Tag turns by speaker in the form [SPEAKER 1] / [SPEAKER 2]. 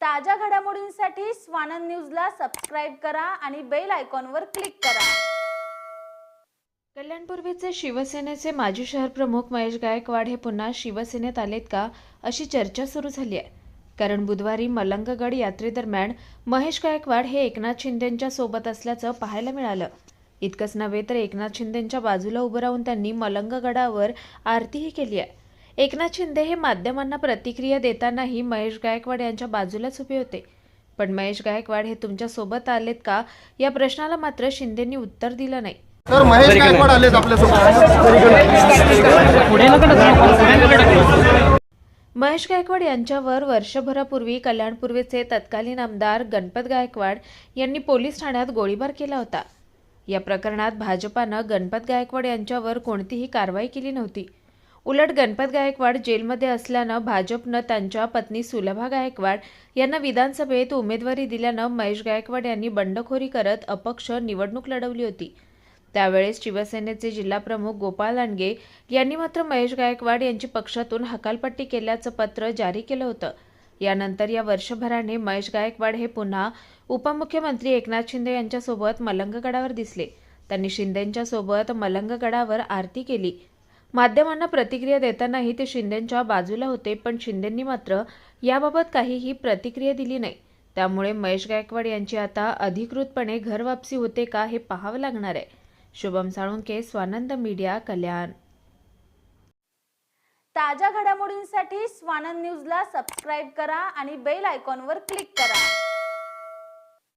[SPEAKER 1] ताज्या घडामोडींसाठी स्वानंद न्यूजला सबस्क्राईब करा आणि बेल आयकॉनवर क्लिक करा.
[SPEAKER 2] कल्याणपूर्वीचे शिवसेनेचे माजी शहर प्रमुख महेश गायकवाड हे पुन्हा शिवसेनेत आलेत का अशी चर्चा सुरू झाली आहे. कारण बुधवारी मलंगगड यात्रेदरम्यान महेश गायकवाड हे एकनाथ शिंदेंच्या सोबत असल्याचं पाहायला मिळालं. इतकंच नव्हे तर एकनाथ शिंदेंच्या बाजूला उभं राहून त्यांनी मलंगगडावर आरतीही केली आहे. एकनाथ शिंदे हे माध्यमांना प्रतिक्रिया देतानाही महेश गायकवाड यांच्या बाजूलाच उभे होते. पण महेश गायकवाड हे तुमच्यासोबत आलेत का? या प्रश्नाला मात्र शिंदेंनी उत्तर दिलं नाही.
[SPEAKER 3] तर महेश गायकवाड आलेत आपल्यासोबत.
[SPEAKER 2] महेश गायकवाड यांच्यावर वर्षभरापूर्वी कल्याणपूर्वीचे तत्कालीन आमदार गणपत गायकवाड यांनी पोलीस ठाण्यात गोळीबार केला होता. या प्रकरणात भाजपानं गणपत गायकवाड यांच्यावर कोणतीही कारवाई केली नव्हती. उलट गणपत गायकवाड जेलमध्ये असल्यानं भाजपनं त्यांच्या पत्नी सुलभा गायकवाड यांना विधानसभेत उमेदवारी दिल्यानं महेश गायकवाड यांनी बंडखोरी करत अपक्ष निवडणूक लढवली होती. त्यावेळेस शिवसेनेचे जिल्हाप्रमुख गोपाळ लांडगे यांनी मात्र महेश गायकवाड यांची पक्षातून हकालपट्टी केल्याचं पत्र जारी केलं होतं. यानंतर या वर्षभराने महेश गायकवाड हे पुन्हा उपमुख्यमंत्री एकनाथ शिंदे यांच्यासोबत मलंगगडावर दिसले. त्यांनी शिंदेंच्या सोबत मलंगगडावर आरती केली. माध्यमांना प्रतिक्रिया देतानाही ते शिंदेंच्या बाजूला होते पण शिंदेंनी मात्र याबाबत काहीही प्रतिक्रिया दिली नाही. त्यामुळे महेश गायकवाड यांची आता अधिकृतपणे घरवापसी होते का हे पाहावं लागणार आहे. शुभम साळुंके स्वानंद मीडिया कल्याण.
[SPEAKER 1] ताज्या घडामोडींसाठी स्वानंद न्यूजला सबस्क्राईब करा आणि बेल आयकॉनवर क्लिक करा.